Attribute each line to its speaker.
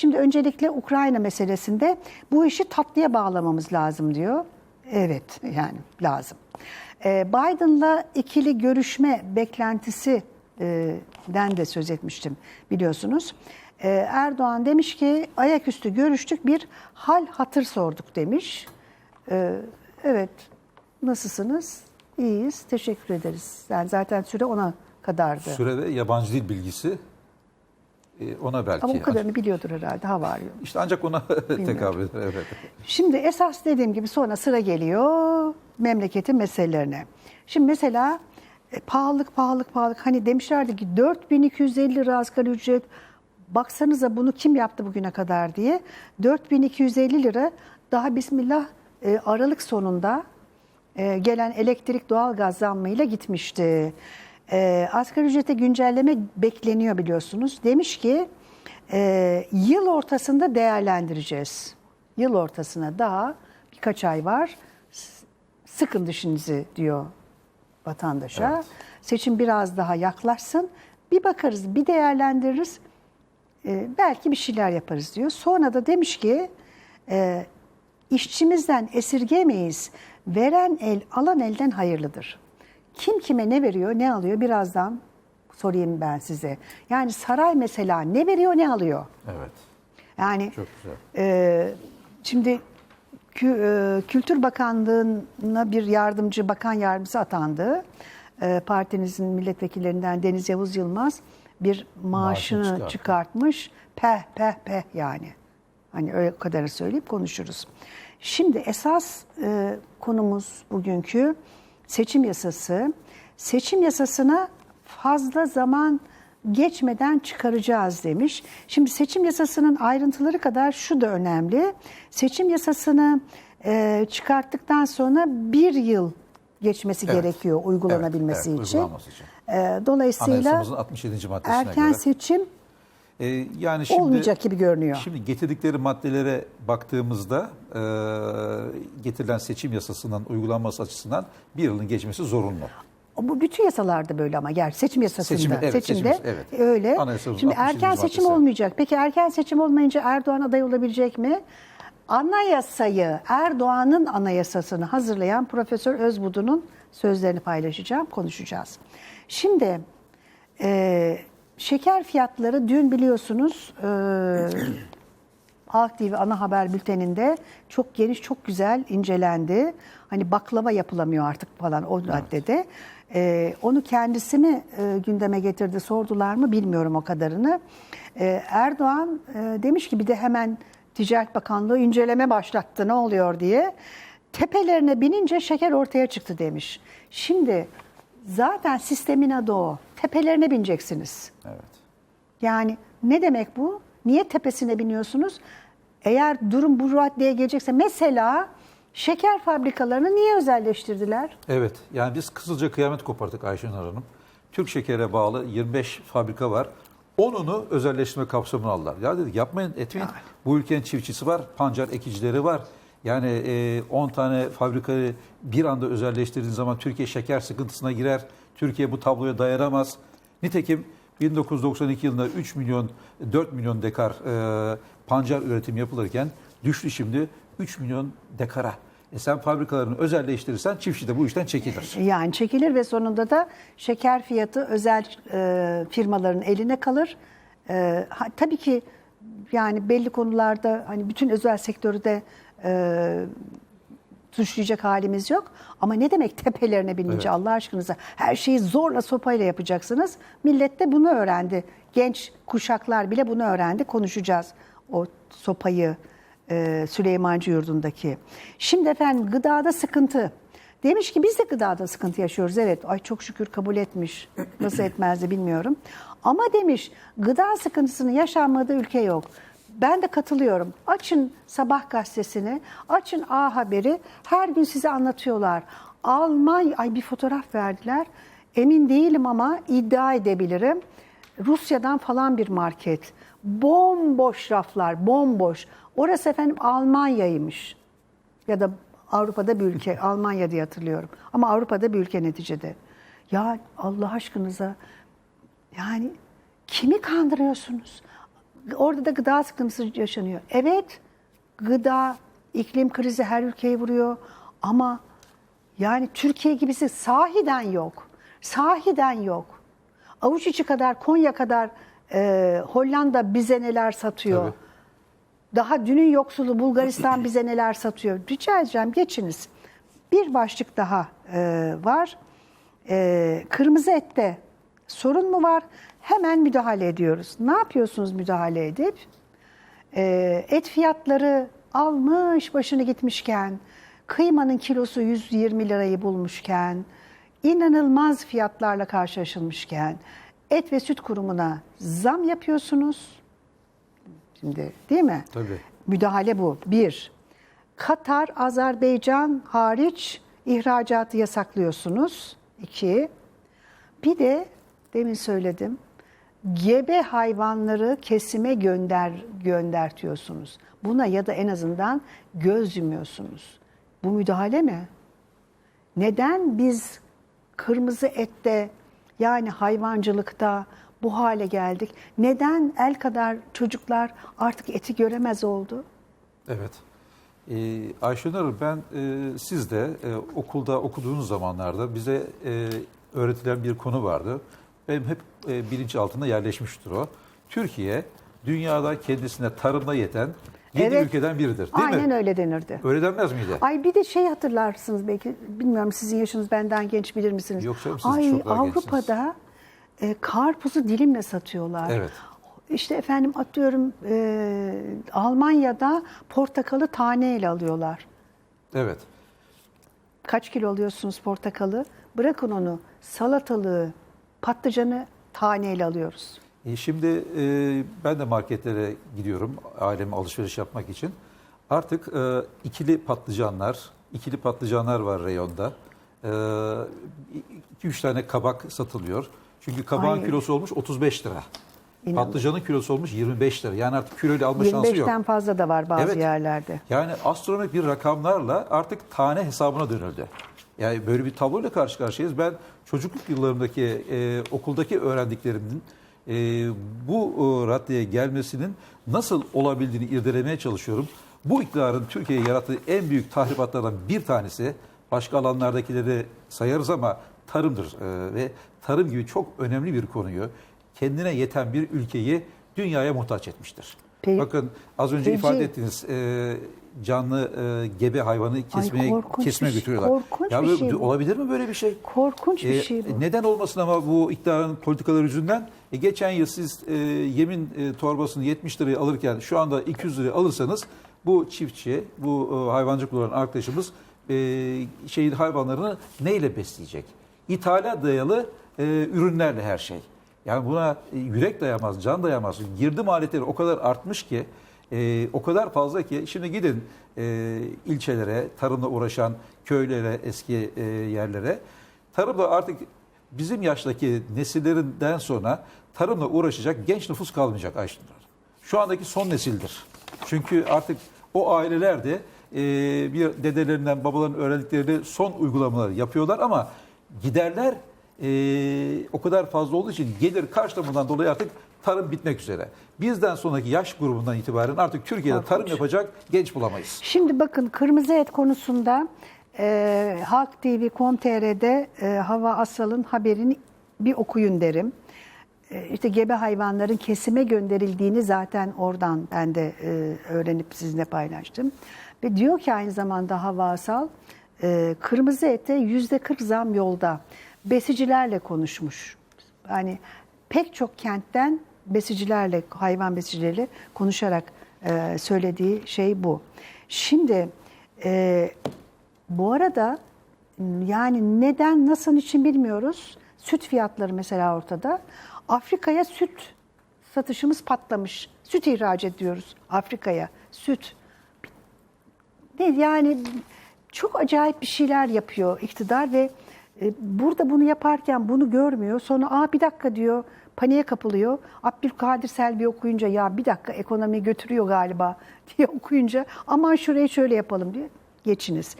Speaker 1: Şimdi öncelikle Ukrayna meselesinde bu işi tatlıya bağlamamız lazım diyor. Evet yani lazım. Ee, Biden'la ikili görüşme beklentisinden de söz etmiştim biliyorsunuz. Ee, Erdoğan demiş ki ayaküstü görüştük bir hal hatır sorduk demiş. Ee, evet nasılsınız? İyiyiz teşekkür ederiz. Yani zaten süre ona kadardı.
Speaker 2: Sürede yabancı dil bilgisi e, ona belki.
Speaker 1: Ama bu kadarını biliyordur herhalde hava arıyor.
Speaker 2: İşte ancak ona tekabül eder. Evet.
Speaker 1: Şimdi esas dediğim gibi sonra sıra geliyor memleketin meselelerine. Şimdi mesela e, pahalılık pahalılık pahalılık hani demişlerdi ki 4250 lira asgari ücret baksanıza bunu kim yaptı bugüne kadar diye 4250 lira daha bismillah e, Aralık sonunda e, gelen elektrik doğalgaz zammıyla gitmişti. E, asgari ücrete güncelleme bekleniyor biliyorsunuz. Demiş ki e, yıl ortasında değerlendireceğiz. Yıl ortasına daha birkaç ay var. Sıkın dişinizi diyor vatandaşa.
Speaker 2: Evet.
Speaker 1: Seçim biraz daha yaklaşsın. Bir bakarız, bir değerlendiririz. E, belki bir şeyler yaparız diyor. Sonra da demiş ki e, işçimizden esirgemeyiz. Veren el alan elden hayırlıdır. Kim kime ne veriyor, ne alıyor birazdan sorayım ben size. Yani saray mesela ne veriyor, ne alıyor?
Speaker 2: evet.
Speaker 1: Yani
Speaker 2: Çok güzel.
Speaker 1: e, şimdi Kü- e, Kültür Bakanlığı'na bir yardımcı bakan yardımcısı atandı. E, partinizin milletvekillerinden Deniz Yavuz Yılmaz bir maaşını
Speaker 2: çıkarttı.
Speaker 1: çıkartmış. Peh peh peh yani. Hani öyle kadarı söyleyip konuşuruz. Şimdi esas e, konumuz bugünkü seçim yasası. Seçim yasasına fazla zaman geçmeden çıkaracağız demiş. Şimdi seçim yasasının ayrıntıları kadar şu da önemli. Seçim yasasını e, çıkarttıktan sonra bir yıl geçmesi
Speaker 2: Evet.
Speaker 1: gerekiyor uygulanabilmesi
Speaker 2: Evet, evet,
Speaker 1: için.
Speaker 2: için.
Speaker 1: E, dolayısıyla
Speaker 2: Anayasamızın 67. maddesine
Speaker 1: erken
Speaker 2: göre.
Speaker 1: seçim
Speaker 2: E, yani şimdi,
Speaker 1: olmayacak gibi görünüyor.
Speaker 2: Şimdi getirdikleri maddelere baktığımızda e, getirilen seçim yasasının uygulanması açısından bir yılın geçmesi zorunlu.
Speaker 1: Bu bütün yasalarda böyle ama gerçi seçim yasasında.
Speaker 2: Seçim- evet,
Speaker 1: seçimde
Speaker 2: seçim- evet.
Speaker 1: öyle. Şimdi
Speaker 2: 67.
Speaker 1: erken seçim
Speaker 2: maddesi.
Speaker 1: olmayacak. Peki erken seçim olmayınca Erdoğan aday olabilecek mi? Anayasayı, Erdoğan'ın anayasasını hazırlayan Profesör Özbudu'nun sözlerini paylaşacağım, konuşacağız. Şimdi e, şeker fiyatları dün biliyorsunuz e, Halk TV ana haber bülteninde çok geniş, çok güzel incelendi. Hani baklava yapılamıyor artık falan o maddede. Ee, onu kendisi mi e, gündeme getirdi, sordular mı bilmiyorum o kadarını. Ee, Erdoğan e, demiş ki bir de hemen Ticaret Bakanlığı inceleme başlattı ne oluyor diye. Tepelerine binince şeker ortaya çıktı demiş. Şimdi zaten sistemin adı o. Tepelerine bineceksiniz.
Speaker 2: Evet.
Speaker 1: Yani ne demek bu? Niye tepesine biniyorsunuz? Eğer durum bu raddeye gelecekse mesela şeker fabrikalarını niye özelleştirdiler?
Speaker 2: Evet. Yani biz Kızılca kıyamet kopardık Ayşenur Hanım. Türk Şeker'e bağlı 25 fabrika var. 10'unu özelleştirme kapsamına aldılar. Ya dedik yapmayın etmeyin. Bu ülkenin çiftçisi var, pancar ekicileri var. Yani e, 10 tane fabrikayı bir anda özelleştirdiğin zaman Türkiye şeker sıkıntısına girer. Türkiye bu tabloya dayanamaz. Nitekim 1992 yılında 3 milyon 4 milyon dekar e, pancar üretim yapılırken düştü şimdi 3 milyon dekara. E sen fabrikalarını özelleştirirsen çiftçi de bu işten çekilir.
Speaker 1: Yani çekilir ve sonunda da şeker fiyatı özel e, firmaların eline kalır. E, ha, tabii ki yani belli konularda hani bütün özel sektörü de e, suçlayacak halimiz yok. Ama ne demek tepelerine binince
Speaker 2: Evet.
Speaker 1: Allah aşkınıza her şeyi zorla sopayla yapacaksınız. Millet de bunu öğrendi. Genç kuşaklar bile bunu öğrendi. Konuşacağız o sopayı e, Süleymancı yurdundaki. Şimdi efendim gıdada sıkıntı. Demiş ki biz de gıdada sıkıntı yaşıyoruz. Evet ay çok şükür kabul etmiş. Nasıl etmezdi bilmiyorum. Ama demiş gıda sıkıntısının yaşanmadığı ülke yok. Ben de katılıyorum. Açın Sabah gazetesini, açın A Haber'i. Her gün size anlatıyorlar. Almanya, ay bir fotoğraf verdiler. Emin değilim ama iddia edebilirim. Rusya'dan falan bir market. Bomboş raflar, bomboş. Orası efendim Almanya'ymış. Ya da Avrupa'da bir ülke, Almanya diye hatırlıyorum. Ama Avrupa'da bir ülke neticede. Ya Allah aşkınıza yani kimi kandırıyorsunuz? Orada da gıda sıkıntısı yaşanıyor. Evet, gıda, iklim krizi her ülkeyi vuruyor ama yani Türkiye gibisi sahiden yok. Sahiden yok. Avuç içi kadar, Konya kadar e, Hollanda bize neler satıyor.
Speaker 2: Tabii.
Speaker 1: Daha dünün yoksulu Bulgaristan bize neler satıyor. Rica edeceğim geçiniz. Bir başlık daha e, var. E, kırmızı ette sorun mu var? Hemen müdahale ediyoruz. Ne yapıyorsunuz müdahale edip? E, et fiyatları almış başını gitmişken, kıymanın kilosu 120 lirayı bulmuşken, inanılmaz fiyatlarla karşılaşılmışken, et ve süt kurumuna zam yapıyorsunuz. Şimdi değil mi?
Speaker 2: Tabii.
Speaker 1: Müdahale bu. Bir, Katar, Azerbaycan hariç ihracatı yasaklıyorsunuz. İki, bir de demin söyledim, gebe hayvanları kesime gönder göndertiyorsunuz. Buna ya da en azından göz yumuyorsunuz. Bu müdahale mi? Neden biz kırmızı ette yani hayvancılıkta bu hale geldik? Neden el kadar çocuklar artık eti göremez oldu?
Speaker 2: Evet. Ee, Ayşenur ben e, siz de e, okulda okuduğunuz zamanlarda bize e, öğretilen bir konu vardı. Benim hep e, bilinç altında yerleşmiştir o. Türkiye dünyada kendisine tarımda yeten 7
Speaker 1: Evet.
Speaker 2: ülkeden biridir değil
Speaker 1: Aynen
Speaker 2: mi?
Speaker 1: öyle denirdi.
Speaker 2: Öyle denmez miydi?
Speaker 1: Ay bir de şey hatırlarsınız belki bilmiyorum sizin yaşınız benden genç bilir misiniz?
Speaker 2: Yok canım, siz
Speaker 1: Ay
Speaker 2: çok daha
Speaker 1: Avrupa'da e, karpuzu dilimle satıyorlar.
Speaker 2: Evet.
Speaker 1: İşte efendim atıyorum e, Almanya'da portakalı taneyle alıyorlar.
Speaker 2: Evet.
Speaker 1: Kaç kilo alıyorsunuz portakalı? Bırakın onu salatalığı, patlıcanı taneyle alıyoruz.
Speaker 2: E, Şimdi e, ben de marketlere gidiyorum aileme alışveriş yapmak için. Artık e, ikili patlıcanlar, ikili patlıcanlar var reyonda. 2-3 tane kabak satılıyor. Çünkü kabağın
Speaker 1: Ay.
Speaker 2: kilosu olmuş 35 lira.
Speaker 1: İnanın.
Speaker 2: Patlıcanın kilosu olmuş 25 lira. Yani artık kiloyla alma şansı yok.
Speaker 1: 25'ten fazla da var bazı
Speaker 2: Evet.
Speaker 1: yerlerde.
Speaker 2: Yani astronomik bir rakamlarla artık tane hesabına dönüldü. Yani böyle bir tabloyla karşı karşıyayız. Ben çocukluk yıllarımdaki e, okuldaki öğrendiklerimin e, bu e, raddeye gelmesinin nasıl olabildiğini irdelemeye çalışıyorum. Bu iktidarın Türkiye'ye yarattığı en büyük tahribatlardan bir tanesi başka alanlardakileri sayarız ama tarımdır. E, ve tarım gibi çok önemli bir konuyu kendine yeten bir ülkeyi dünyaya muhtaç etmiştir.
Speaker 1: Pe-
Speaker 2: Bakın az önce
Speaker 1: Feci.
Speaker 2: ifade ettiniz e, canlı e, gebe hayvanı kesmeye
Speaker 1: korkunç
Speaker 2: kesmeye
Speaker 1: bir şey-
Speaker 2: götürüyorlar.
Speaker 1: korkunç
Speaker 2: ya
Speaker 1: bir
Speaker 2: bu-
Speaker 1: şey bu.
Speaker 2: olabilir mi böyle bir şey?
Speaker 1: Korkunç bir
Speaker 2: E,
Speaker 1: şey bu.
Speaker 2: Neden olmasın ama bu iktidarın politikaları yüzünden? E, geçen yıl siz e, yemin e, torbasını 70 liraya alırken şu anda 200 liraya alırsanız bu çiftçi, bu e, hayvancılık olan arkadaşımız e, şeyin hayvanlarını neyle besleyecek? İthala dayalı e, ürünlerle her şey. Yani buna e, yürek dayamaz, can dayamaz. Girdi maliyetleri o kadar artmış ki, e, o kadar fazla ki. Şimdi gidin e, ilçelere, tarımla uğraşan köylere, eski e, yerlere. Tarımda artık bizim yaştaki nesillerinden sonra tarımla uğraşacak genç nüfus kalmayacak Hanım. Şu andaki son nesildir. Çünkü artık o aileler de e, bir dedelerinden, babalarının öğrendiklerini son uygulamaları yapıyorlar ama giderler e, o kadar fazla olduğu için gelir karşılamadan dolayı artık tarım bitmek üzere. Bizden sonraki yaş grubundan itibaren artık Türkiye'de tarım yapacak genç bulamayız.
Speaker 1: Şimdi bakın kırmızı et konusunda e, Halk TV.com.tr'de e, Hava Asal'ın haberini bir okuyun derim. E, işte gebe hayvanların kesime gönderildiğini zaten oradan ben de e, öğrenip sizinle paylaştım. Ve diyor ki aynı zamanda Hava Asal e, kırmızı ete yüzde 40 zam yolda. Besicilerle konuşmuş. Yani pek çok kentten besicilerle, hayvan besicileriyle konuşarak e, söylediği şey bu. Şimdi e, bu arada yani neden, nasıl için bilmiyoruz. Süt fiyatları mesela ortada. Afrika'ya süt satışımız patlamış. Süt ihraç ediyoruz Afrika'ya. Süt. Değil yani çok acayip bir şeyler yapıyor iktidar ve e, burada bunu yaparken bunu görmüyor. Sonra aa bir dakika diyor paniğe kapılıyor. Abdülkadir Selvi okuyunca ya bir dakika ekonomi götürüyor galiba diye okuyunca aman şurayı şöyle yapalım diye geçiniz.